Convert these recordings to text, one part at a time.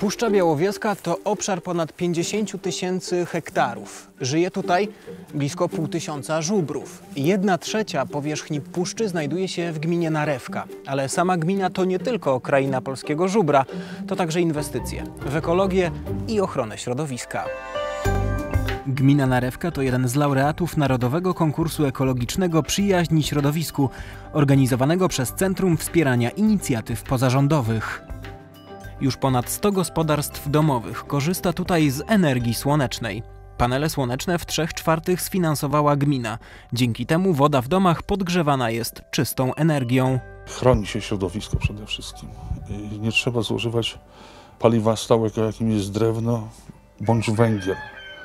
Puszcza Białowieska to obszar ponad 50 tysięcy hektarów. Żyje tutaj blisko pół tysiąca żubrów. Jedna trzecia powierzchni puszczy znajduje się w gminie Narewka. Ale sama gmina to nie tylko kraina polskiego żubra, to także inwestycje w ekologię i ochronę środowiska. Gmina Narewka to jeden z laureatów Narodowego Konkursu Ekologicznego Przyjaźni Środowisku, organizowanego przez Centrum Wspierania Inicjatyw Pozarządowych. Już ponad 100 gospodarstw domowych korzysta tutaj z energii słonecznej. Panele słoneczne w 3 czwartych sfinansowała gmina. Dzięki temu woda w domach podgrzewana jest czystą energią. Chroni się środowisko przede wszystkim. Nie trzeba zużywać paliwa stałego, jakim jest drewno bądź węgiel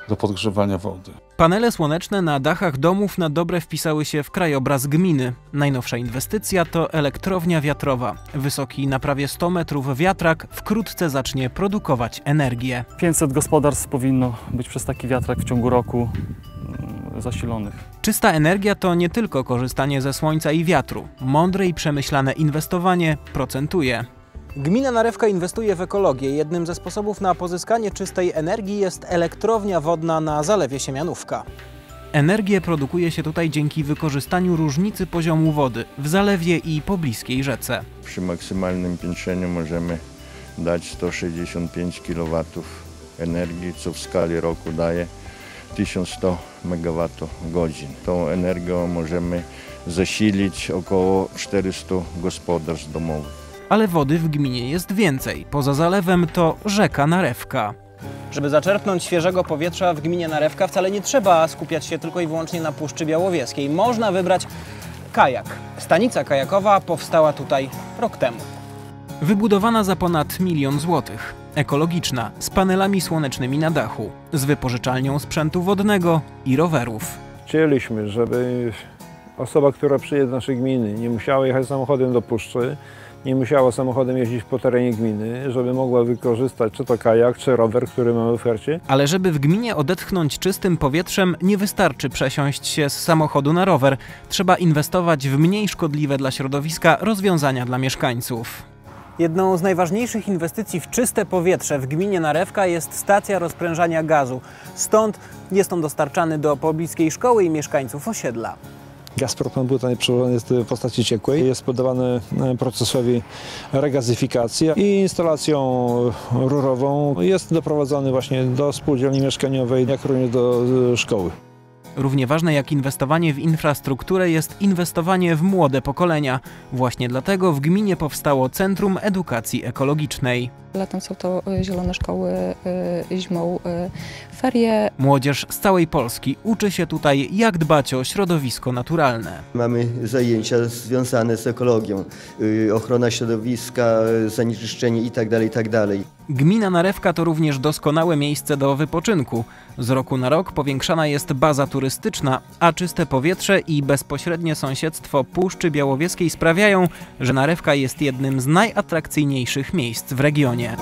do podgrzewania wody. Panele słoneczne na dachach domów na dobre wpisały się w krajobraz gminy. Najnowsza inwestycja to elektrownia wiatrowa. Wysoki na prawie 100 metrów wiatrak wkrótce zacznie produkować energię. 500 gospodarstw powinno być przez taki wiatrak w ciągu roku mm, zasilonych. Czysta energia to nie tylko korzystanie ze słońca i wiatru. Mądre i przemyślane inwestowanie procentuje. Gmina Narewka inwestuje w ekologię. Jednym ze sposobów na pozyskanie czystej energii jest elektrownia wodna na zalewie Siemianówka. Energię produkuje się tutaj dzięki wykorzystaniu różnicy poziomu wody w zalewie i pobliskiej rzece. Przy maksymalnym piętrzeniu możemy dać 165 kW energii, co w skali roku daje 1100 MWh. Tą energią możemy zasilić około 400 gospodarstw domowych. Ale wody w gminie jest więcej. Poza zalewem to rzeka Narewka. Żeby zaczerpnąć świeżego powietrza w gminie Narewka wcale nie trzeba skupiać się tylko i wyłącznie na Puszczy Białowieskiej. Można wybrać kajak. Stanica kajakowa powstała tutaj rok temu. Wybudowana za ponad milion złotych. Ekologiczna, z panelami słonecznymi na dachu, z wypożyczalnią sprzętu wodnego i rowerów. Chcieliśmy, żeby osoba, która przyjedzie do naszej gminy, nie musiała jechać samochodem do puszczy, nie musiała samochodem jeździć po terenie gminy, żeby mogła wykorzystać czy to kajak, czy rower, który mamy w ofercie. Ale żeby w gminie odetchnąć czystym powietrzem, nie wystarczy przesiąść się z samochodu na rower. Trzeba inwestować w mniej szkodliwe dla środowiska rozwiązania dla mieszkańców. Jedną z najważniejszych inwestycji w czyste powietrze w gminie Narewka jest stacja rozprężania gazu. Stąd jest on dostarczany do pobliskiej szkoły i mieszkańców osiedla. Gaz propan-butan przełożony jest w postaci ciekłej, jest poddawany procesowi regazyfikacji i instalacją rurową jest doprowadzony właśnie do spółdzielni mieszkaniowej, jak również do e, szkoły. Równie ważne jak inwestowanie w infrastrukturę jest inwestowanie w młode pokolenia. Właśnie dlatego w gminie powstało Centrum Edukacji Ekologicznej. Latem są to y, zielone szkoły, y, zimą y, ferie. Młodzież z całej Polski uczy się tutaj, jak dbać o środowisko naturalne. Mamy zajęcia związane z ekologią, ochrona środowiska, zanieczyszczenie itd. itd. Gmina Narewka to również doskonałe miejsce do wypoczynku. Z roku na rok powiększana jest baza turystyczna, a czyste powietrze i bezpośrednie sąsiedztwo Puszczy Białowieskiej sprawiają, że Narewka jest jednym z najatrakcyjniejszych miejsc w regionie.